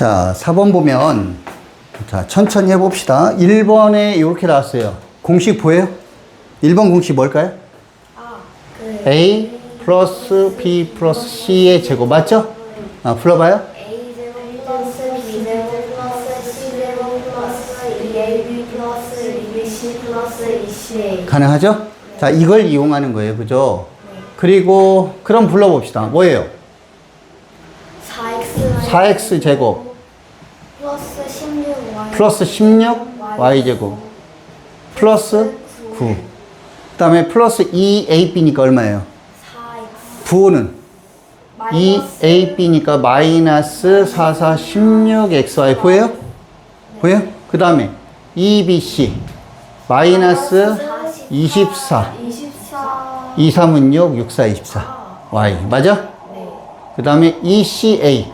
자, 4번 보면, 자, 천천히 해봅시다. 1번에 이렇게 나왔어요. 공식 보여요? 1번 공식 뭘까요? 아, 그 A 플러스 B 플러스 C의 제곱, 맞죠? 아, 불러봐요. A 제곱 플러스 B 제곱 플러스 C 제곱 플러스 2AB 플러스 2BC 플러스 2CA 가능하죠? 자, 이걸 이용하는 거예요. 그죠? 그리고, 그럼 불러봅시다. 뭐예요? 4X 4X 제곱 플러스 16Y 플러스 16 Y 제곱 플러스 9. 그 다음에 플러스 2AB니까 얼마예요? 4X 부호는 2AB니까 마이너스 4, 4, 16XY 보여요? 보여요? 그 다음에 2BC 마이너스 24 24 2, 3은 6, 6, 4, 24 Y 맞아? 네 그 다음에 ECA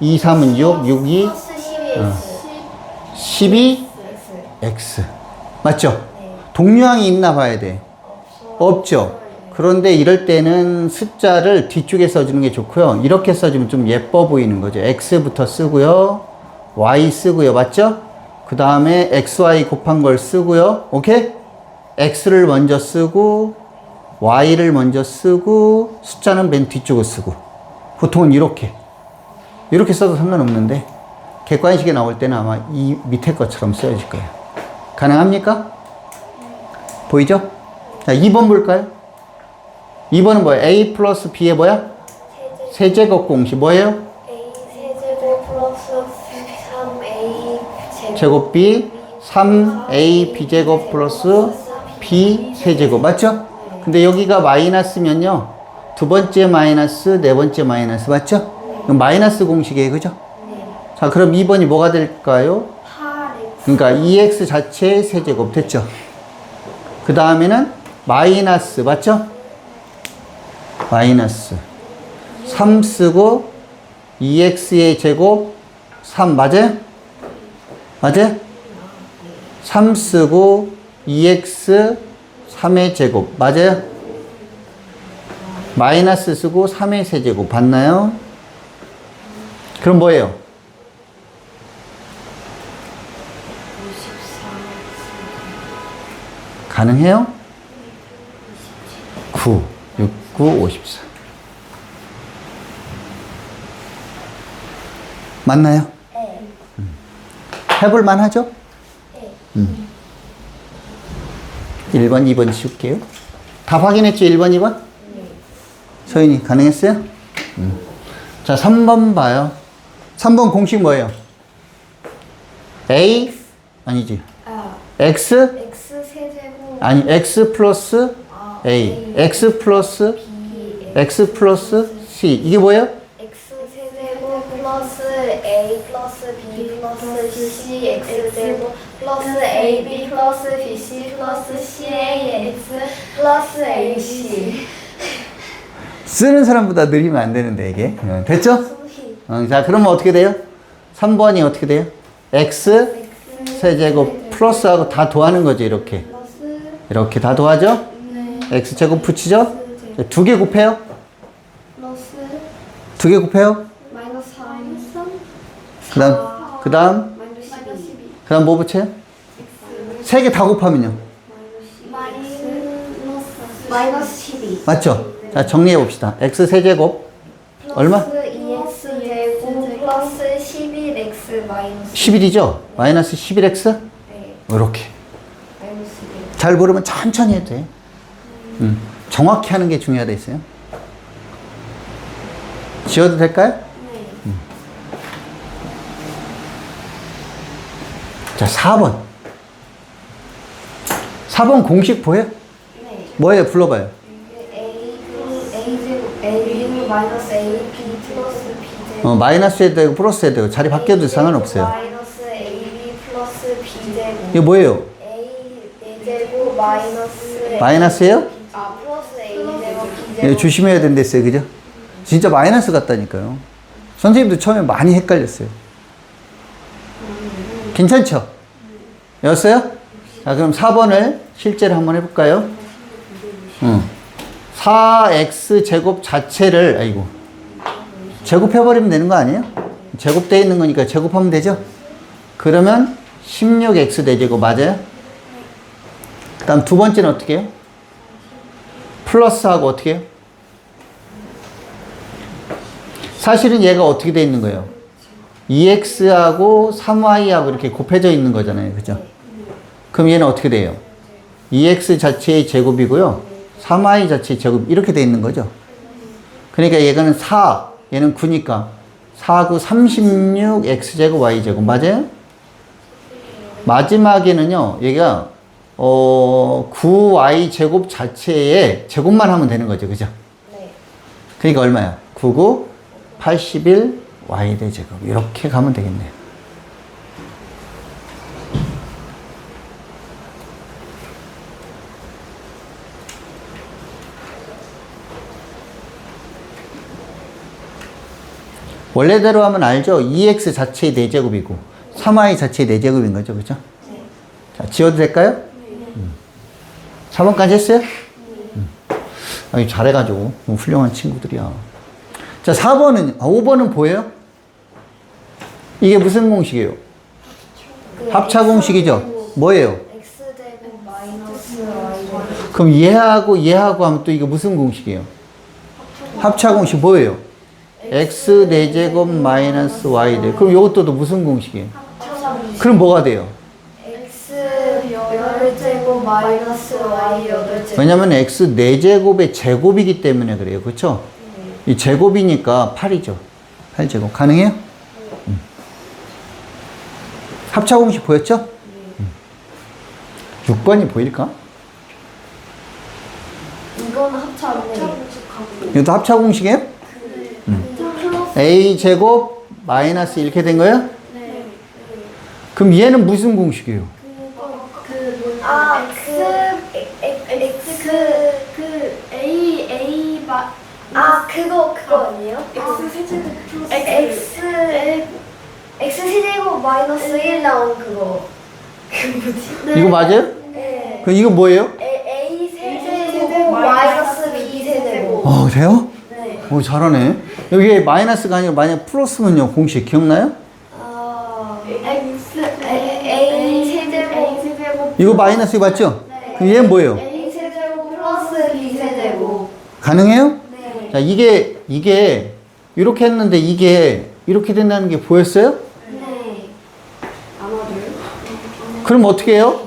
2, 3은 6, 6, 2, 플러스 12X 12 X. 맞죠? 동류항이 있나 봐야 돼. 없죠? 그런데 이럴 때는 숫자를 뒤쪽에 써주는 게 좋고요. 이렇게 써주면 좀 예뻐 보이는 거죠. X부터 쓰고요. Y 쓰고요. 맞죠? 그 다음에 XY 곱한 걸 쓰고요. 오케이? X를 먼저 쓰고 Y를 먼저 쓰고 숫자는 맨 뒤쪽을 쓰고. 보통은 이렇게. 이렇게 써도 상관없는데 객관식에 나올 때는 아마 이 밑에 것처럼 쓰여질 거예요. 가능합니까? 보이죠? 자, 2번 볼까요? 2번은 뭐예요? A 플러스 B의 뭐야? 세제곱 공식 뭐예요? A 세제곱 플러스 3A 제곱 B 3A B제곱 플러스 B 세제곱 맞죠? 근데 여기가 마이너스면요 두 번째 마이너스 네 번째 마이너스 맞죠? 마이너스 공식이에요 그죠? 자 그럼 2번이 뭐가 될까요? 8X 그러니까 2x 자체의 세제곱 됐죠? 그 다음에는 마이너스 맞죠? 마이너스 3 쓰고 2x의 제곱 3 맞아요? 맞아요? 3 쓰고 2x 3의 제곱 맞아요? 마이너스 쓰고 3의 세제곱 봤나요? 그럼 뭐예요? 가능해요? 9, 6, 9, 54. 맞나요? 네 해볼만 하죠? 네 1번, 2번 지울게요. 다 확인했죠? 1번, 2번? 소연이 가능했어요? 음. 자, 3번 봐요. 3번 공식 뭐예요? A? 아니지. 아 X? X 아니, X 플러스 아, A. X 플러스 X 플러스 C. 이게 뭐예요? X 세제곱 플러스 A 플러스 B 플러스 C X 제곱 플러스 AB 플러스 BC 플러스 CA X 플러스 AC 쓰는 사람보다 느리면 안 되는데, 이게. 어, 됐죠? 어, 자, 그러면 어떻게 돼요? 3번이 어떻게 돼요? X 세제곱 플러스하고 다 더하는 거죠, 이렇게. 이렇게 다 더하죠? 네 X제곱 붙이죠? 두개 곱해요? 플러스 두 개 곱해요? 마이너스 3 그 다음, 그 다음, 마이너스 12 그 다음 뭐 붙여요? 세 개 다 곱하면요. 마이너스 마이너스 12 맞죠? 자, 정리해 봅시다. X 세제곱, 얼마? 플러스 2x 제곱 플러스 11x 마이너스 11이죠? 마이너스 11X? 네 이렇게. 마이너스 1잘 모르면 천천히 해도 돼. 음, 정확히 하는 게 중요하다 했어요. 지워도 될까요? 네 자, 4번. 4번 공식 보여? 네. 뭐예요? 불러봐요. A A A 마이너스 A B 플러스 B 어, 마이너스 해도 되고 플러스 해도 되고 자리 바뀌어도 상관없어요. 마이너스 A B 플러스 B 제곱 이게 뭐예요? 마이너스 마이너스예요? 아 플러스 A 제곱 B 이거 제곱 조심해야 된댔어요. 그죠? 진짜 마이너스 같다니까요. 선생님도 처음에 많이 헷갈렸어요. 괜찮죠? 였어요? 자, 그럼 4번을 실제로 한번 해볼까요? 응. 4x 제곱 자체를, 아이고. 제곱해버리면 되는 거 아니에요? 제곱되어 있는 거니까 제곱하면 되죠? 그러면 16x 대제곱 맞아요? 그 다음 두 번째는 어떻게 해요? 플러스하고 어떻게 해요? 사실은 얘가 어떻게 돼 있는 거예요? 2x하고 3y하고 이렇게 곱해져 있는 거잖아요. 그죠? 그럼 얘는 어떻게 돼요? 2x 자체의 제곱이고요. 3y 자체의 제곱 이렇게 돼 있는 거죠. 그러니까 얘가는 4, 얘는 9니까 4, 9, 36 x제곱 y제곱 맞아요? 마지막에는요. 얘가 어 9y 제곱 자체의 제곱만 하면 되는 거죠. 그죠? 네. 그러니까 얼마야? 99, 81 y 대 제곱 이렇게 가면 되겠네요. 원래대로 하면 알죠? 2x 자체의 4제곱이고 3y 자체의 4제곱인 거죠. 그죠? 자, 지워도 될까요? 음. 4번까지 했어요? 음. 아니, 잘해가지고. 훌륭한 친구들이야. 자, 4번은, 아, 5번은 보여요? 이게 무슨 공식이에요? 그 합차 공식이죠? 뭐예요? 그럼 얘하고 얘하고 하면 또 이거 무슨 공식이에요? 합차 공식 뭐예요? x 4제곱 마이너스 y 대. 그럼 이것도 또 무슨 공식이에요? 그럼 뭐가 돼요? 마이너스 y 여덟제곱 왜냐면 x 4제곱의 제곱이기 때문에 그래요. 그렇죠? 이 제곱이니까 8이죠. 8제곱. 가능해요? 음. 합차 공식 보였죠? 음. 6번이 보일까? 이거는 합차 안 돼. 이것도 합차 공식이에요? a 제곱 마이너스 이렇게 된 거예요? 네. 그럼 얘는 무슨 공식이에요? 그 아, 그 x 그 A A 마 아, 그거 그거 아니에요? X 세제곱 플러스 x x 세제곱 마이너스 1 나온 그거. 그 뭐지? 이거 맞아요? 네. 그럼 이거 뭐예요? A, A 세제곱 마이너스 B 세제곱. 어, 돼요? 네. 오, 잘하네. 여기 마이너스가 아니라 만약 플러스면요, 공식 기억나요? 아, X A, A 세제곱 A 세제곱 이거 마이너스 맞죠? 네. 그럼 얘는 뭐예요? A 세제곱 플러스 B 세제곱. 가능해요? 네. 자, 이게, 이게, 이렇게 했는데 이게 이렇게 된다는 게 보였어요? 네. 그럼 어떻게 해요?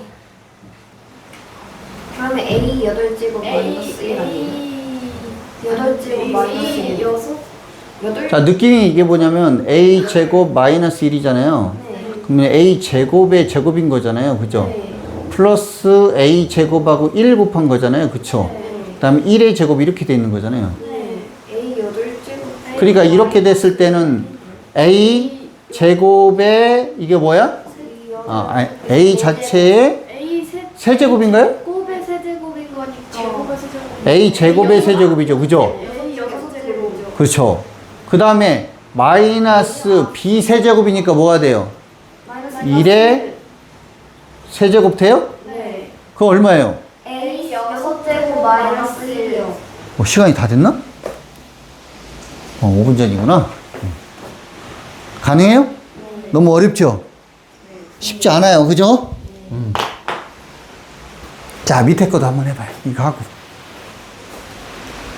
그러면 A 여덟 제곱 A 마이너스 1 아니에요? A 여덟 제곱 마이너스 A 1. 여섯 여덟 자, 느낌이 이게 뭐냐면 a 제곱 마이너스 1이잖아요. 네. 그러면 a 제곱의 제곱인 거잖아요. 그죠? 네. 플러스 a 제곱하고 1 곱한 거잖아요. 그쵸? 네. 그 다음에 1의 제곱 이렇게 돼 있는 거잖아요. 그러니까 이렇게 됐을 때는 a 제곱의 이게 뭐야? 아, 아, a 자체의 세 세제곱인가요? 제곱의 세제곱인 거니까 제곱의 세제곱 a 제곱의 세제곱이죠. 그죠? A 여섯 제곱이죠. 그렇죠. 그 다음에 마이너스 b 세제곱이니까 뭐가 돼요? 마이너스 1의 세제곱 돼요? 네. 그거 얼마예요? A 여섯 제곱 마이너스 1이요. 어, 시간이 다 됐나? 어, 5분 전이구나. 음. 가능해요? 너무 어렵죠? 쉽지 않아요. 그죠? 음. 자, 밑에 것도 한번 해봐요. 이거 하고.